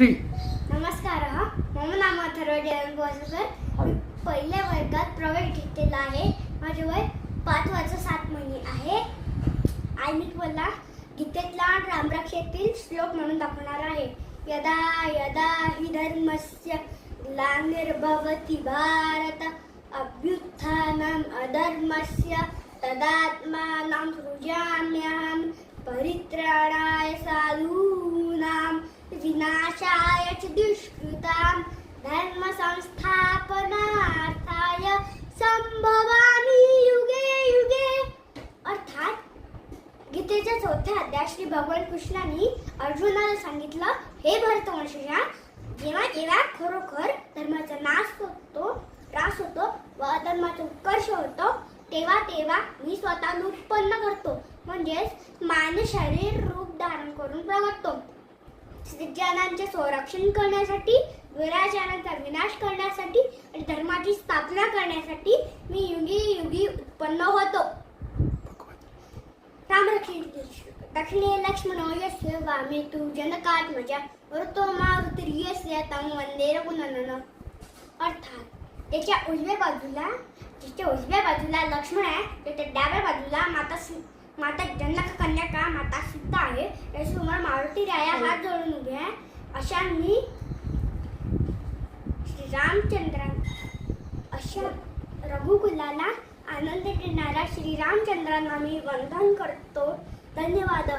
Three नमस्कार. माझं नाम अथर्व जयंत सर मी पहिल्या वर्गात प्रवेश घेतलेला आहे. माझे वय पाच वर्ष सात महिने आहे. आणि मला तुम्हाला गीतेतला रामरक्षेतील श्लोक म्हणून दाखवणार आहे. यदा यदा हि धर्मस्य ग्लानिर्भवती भारत अभ्युत्थानम अधर्मस्य तदात्मानं सृजाम्यहं परित्राणा विनाशाय च दुष्कृतां धर्मसंस्थापनार्थाय संभवामी युगे युगे. अर्थात गीतेच्या चौथ्या अध्याय श्री भगवान कृष्णांनी अर्जुनाला सांगितलं हे भरतवंशजा जेव्हा जेव्हा खरोखर धर्माचा नाश होतो त्रास होतो व अधर्माचा उत्कर्ष होतो तेव्हा तेव्हा मी स्वतः उत्पन्न करतो. म्हणजेच मानव शरीर रूप धारण करून प्रगटतो. स्त्रिजनांचे संरक्षण करण्यासाठी दुराचारांचा विनाश करण्यासाठी आणि धर्माची स्थापना करण्यासाठी मी युगी युगी उत्पन्न होतो. दक्षिणे लक्ष्मणो यस्य वामे तू जनकात्मजा वरतो मारुतिर्यस्य तं वंदे रघुनंदन अर्थात त्याच्या उजव्या बाजूला त्याच्या उजव्या बाजूला लक्ष्मण आहे त्याच्या डाव्या बाजूला माता माता जनक कन्याका माता सीता आहे त्याच्यासमोर मारुती राया हात जोडून अशा मी श्री अशा रघुकुलाला आनंद देणाऱ्या श्री रामचंद्रांना मी वंदन करतो. धन्यवाद.